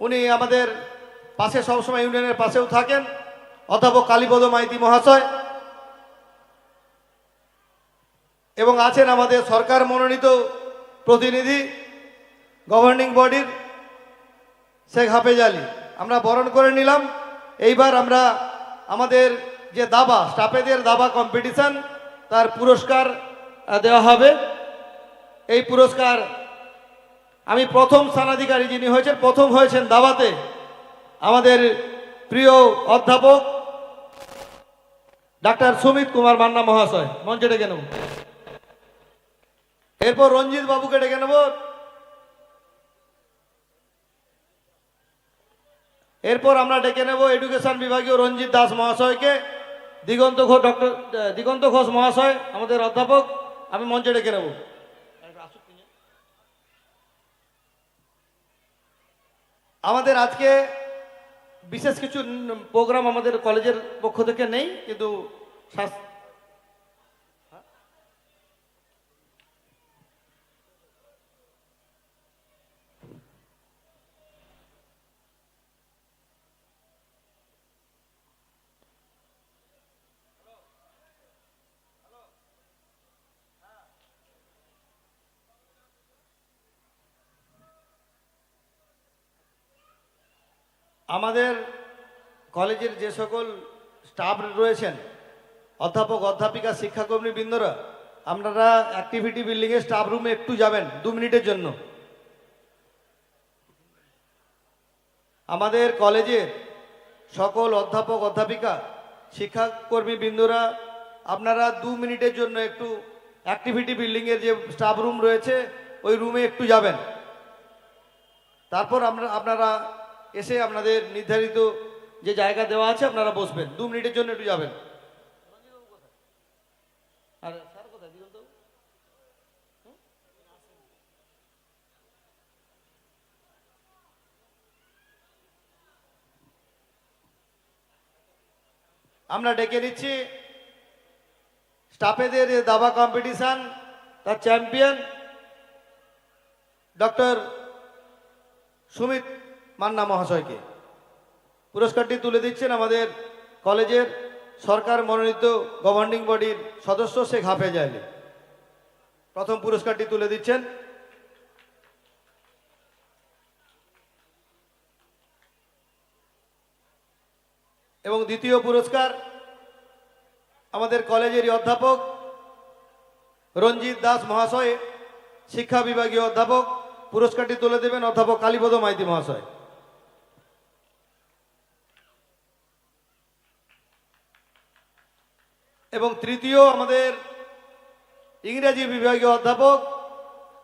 উনি আমাদের পাশে সবসময় ইউনিয়নের পাশেও থাকেন। অধ্যাপক কালীপদ মাইতি মহাশয়। এবং আছেন আমাদের সরকার মনোনীত প্রতিনিধি গভর্নিং বডির শেখ হাফেজ আলী। আমরা বরণ করে নিলাম। এইবার আমরা আমাদের যে দাবা, স্টাফেদের দাবা কম্পিটিশন তার পুরস্কার দেওয়া হবে। এই পুরস্কার আমি প্রথম স্থানাধিকারী যিনি হয়েছেন, প্রথম হয়েছেন দাবাতে আমাদের প্রিয় অধ্যাপক ডাক্তার সুমিত কুমার মান্না মহাশয়। মঞ্চে ডেকে নেব। এরপর রঞ্জিত বাবুকে ডেকে নেব। এরপর আমরা ডেকে নেব এডুকেশন বিভাগীয় রঞ্জিত দাস মহাশয়কে। দিগন্ত ঘোষ, ডক্টর দিগন্ত ঘোষ মহাশয়, আমাদের অধ্যাপক। আমি মঞ্চে ডেকে নেব। আমাদের আজকে বিশেষ কিছু প্রোগ্রাম আমাদের কলেজের পক্ষ থেকে নেই কিন্তু আমাদের কলেজের যে সকল স্টাফ রয়েছেন, অধ্যাপক, অধ্যাপিকা, শিক্ষাকর্মী বৃন্দরা, আপনারা অ্যাক্টিভিটি বিল্ডিংয়ে স্টাফ রুমে একটু যাবেন, দু মিনিটের জন্য। আমাদের কলেজের সকল অধ্যাপক, অধ্যাপিকা, শিক্ষাকর্মী বৃন্দরা, আপনারা দু মিনিটের জন্য একটু অ্যাক্টিভিটি বিল্ডিংয়ের যে স্টাফ রুম রয়েছে, ওই রুমে একটু যাবেন। তারপর আমরা, আপনারা এসে আপনাদের নির্ধারিত যে জায়গা দেওয়া আছে, আপনারা বসবেন। দু মিনিটের জন্য একটু যাবেন। আর আমরা ডেকে নিচ্ছি। স্টাফেদের দাবা কম্পিটিশন, তার চ্যাম্পিয়ন, ডক্টর সুমিত মান্না মহাশয়কে। পুরস্কারটি তুলে দিচ্ছেন আমাদের কলেজের সরকার মনোনীত গভর্নিং বডির সদস্য শেখ হাফেজ আলী। প্রথম পুরস্কারটি তুলে দিচ্ছেন। এবং দ্বিতীয় পুরস্কার আমাদের কলেজেরই অধ্যাপক রঞ্জিত দাস মহাশয়, শিক্ষা বিভাগীয় অধ্যাপক। পুরস্কারটি তুলে দেবেন অধ্যাপক কালীপদ মাইতি মহাশয়। এবং তৃতীয় আমাদের ইংরেজি বিভাগীয় অধ্যাপক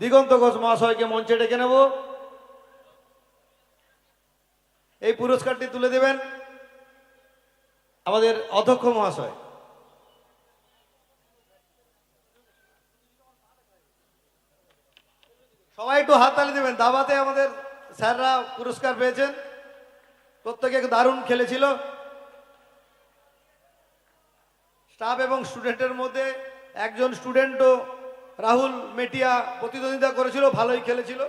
দিগন্ত ঘোষ মহাশয়কে মঞ্চে ডেকে নেব। এই পুরস্কারটি তুলে দেবেন আমাদের অধ্যক্ষ মহাশয়। সবাই একটু হাততালি দেবেন। দাবাতে আমাদের স্যাররা পুরস্কার পেয়েছেন। প্রত্যেকে দারুণ খেলেছিল। স্টাফ এবং স্টুডেন্টের মধ্যে একজন স্টুডেন্টও রাহুল মেটিয়া প্রতিদ্বন্দ্বিতা করেছিল, ভালোই খেলেছিল,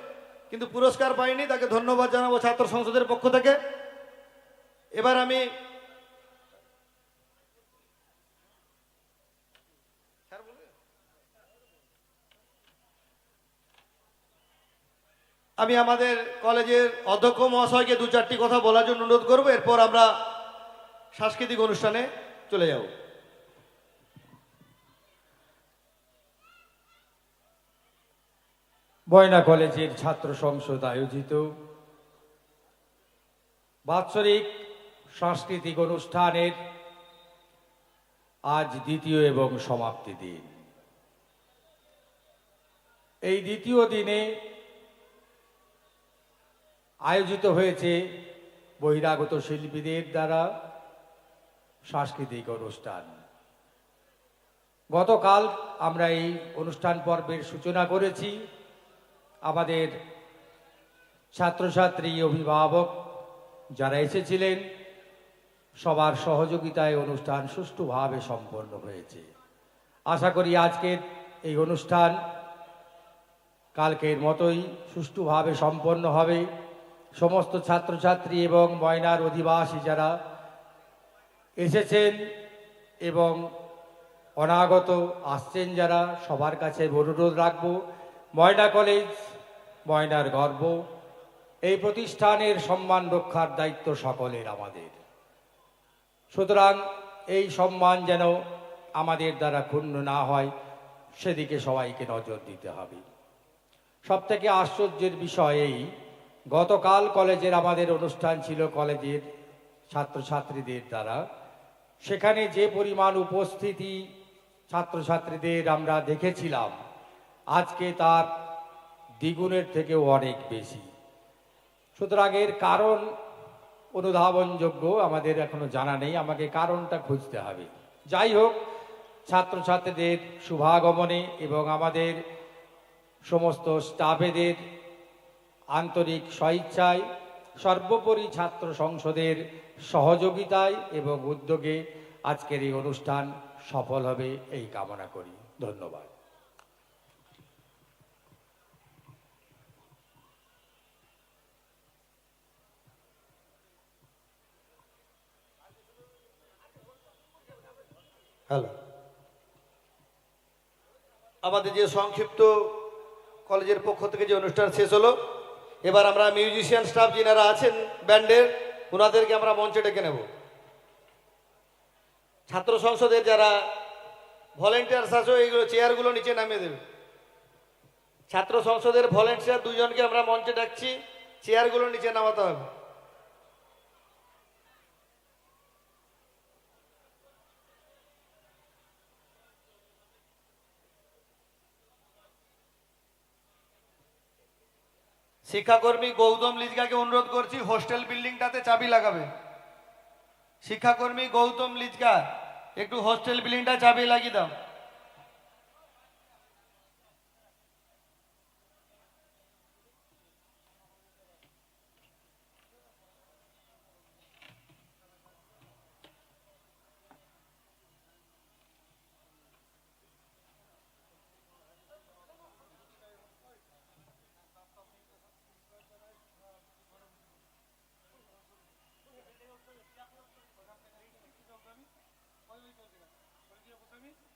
কিন্তু পুরস্কার পায়নি, তাকে ধন্যবাদ জানাব ছাত্র সংসদের পক্ষ থেকে। এবার আমি আমি আমাদের কলেজের অধ্যক্ষ মহাশয়কে দু চারটি কথা বলার জন্য অনুরোধ করব, এরপর আমরা সাংস্কৃতিক অনুষ্ঠানে চলে যাব। ময়না কলেজের ছাত্র সংসদ আয়োজিত। বাৎসরিক সাংস্কৃতিক অনুষ্ঠানের আজ দ্বিতীয় এবং সমাপ্তি দিন। এই দ্বিতীয় দিনে আয়োজিত হয়েছে বহিরাগত শিল্পীদের দ্বারা সাংস্কৃতিক অনুষ্ঠান। গতকাল আমরা এই অনুষ্ঠান পর্বের সূচনা করেছি। আমাদের ছাত্রছাত্রী অভিভাবক যারা এসেছিলেন, সবার সহযোগিতায় অনুষ্ঠান সুষ্ঠুভাবে সম্পন্ন হয়েছে। আশা করি আজকের এই অনুষ্ঠান কালকের মতোই সুষ্ঠুভাবে সম্পন্ন হবে। সমস্ত ছাত্রছাত্রী এবং ময়নার অধিবাসী যারা এসেছেন এবং অনাগত আসছেন যারা, সবার কাছে অনুরোধ রাখব। ময়না কলেজ ময়নার গর্ব, এই প্রতিষ্ঠানের সম্মান রক্ষার দায়িত্ব সকলের আমাদের। সুতরাং এই সম্মান যেন আমাদের দ্বারা ক্ষুণ্ণ না হয়, সেদিকে সবাইকে নজর দিতে হবে। সব থেকে আশ্চর্যের বিষয় এই, গতকাল কলেজের আমাদের অনুষ্ঠান ছিল কলেজের ছাত্রছাত্রীদের দ্বারা। সেখানে যে পরিমাণ উপস্থিতি ছাত্রছাত্রীদের আমরা দেখেছিলাম, আজকে তার দ্বিগুণের থেকেও অনেক বেশি। সুতরাং এর কারণ অনুধাবনযোগ্য, আমাদের এখনও জানা নেই, আমাকে কারণটা খুঁজতে হবে। যাই হোক, ছাত্রছাত্রীদের শুভাগমনে এবং আমাদের সমস্ত স্টাফেদের আন্তরিক স্বইচ্ছায়, সর্বোপরি ছাত্র সংসদের সহযোগিতায় এবং উদ্যোগে আজকের এই অনুষ্ঠান সফল হবে এই কামনা করি। ধন্যবাদ। হ্যালো। আমাদের যে সংক্ষিপ্ত কলেজের পক্ষ থেকে যে অনুষ্ঠান শেষ হলো, এবার আমরা মিউজিশিয়ান স্টাফ যিনারা আছেন ব্যান্ডের ওনাদেরকে আমরা মঞ্চে ডেকে নেব। ছাত্র সংসদের যারা ভলেন্টিয়ার্স আছে, এইগুলো চেয়ারগুলো নিচে নামিয়ে দেবে। ছাত্র সংসদের ভলেন্টিয়ার দুজনকে আমরা মঞ্চে ডাকছি, চেয়ারগুলো নিচে নামাতে হবে। শিক্ষাকর্মী গৌতম লিজকাকে অনুরোধ করছি, হোস্টেল বিল্ডিংটাতে চাবি লাগাবে। শিক্ষাকর্মী গৌতম লিজকা একটু হোস্টেল বিল্ডিংটা চাবি লাগিয়ে দাও। Gracias, José Luis.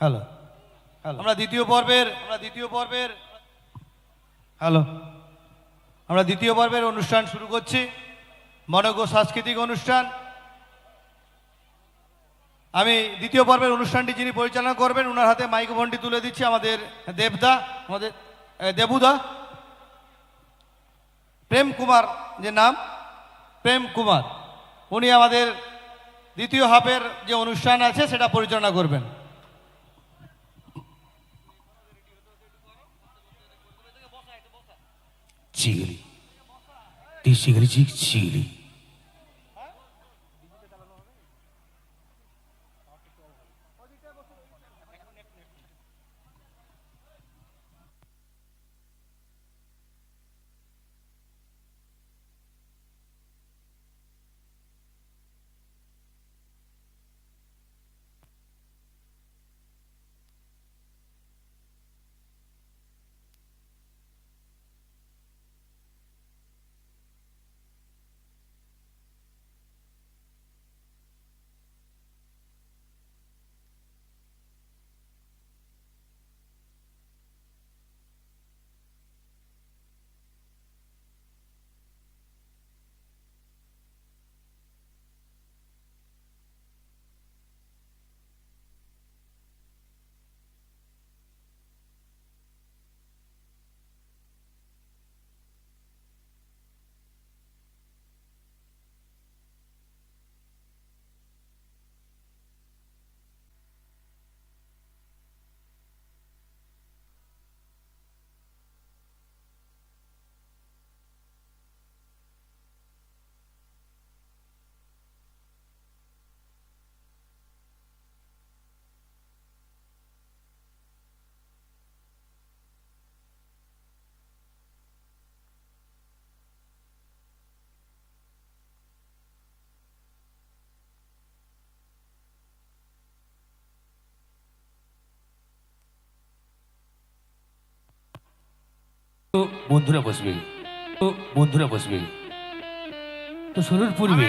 হ্যালো আমরা দ্বিতীয় পর্বের আমরা দ্বিতীয় পর্বের হ্যালো আমরা দ্বিতীয় পর্বের অনুষ্ঠান শুরু করছি মনজ্ঞ সাংস্কৃতিক অনুষ্ঠান আমি দ্বিতীয় পর্বের অনুষ্ঠানটি যিনি পরিচালনা করবেন ওনার হাতে মাইক্রোফোনটি তুলে দিচ্ছি আমাদের দেবদা আমাদের দেবুদা প্রেম কুমার যে নাম প্রেম কুমার উনি আমাদের দ্বিতীয় হাফের যে অনুষ্ঠান আছে সেটা পরিচালনা করবেন di Sigli Cili. তো বন্ধুরা বসবে। তো বন্ধুরা বসবে। তো শুরুর পূর্বে।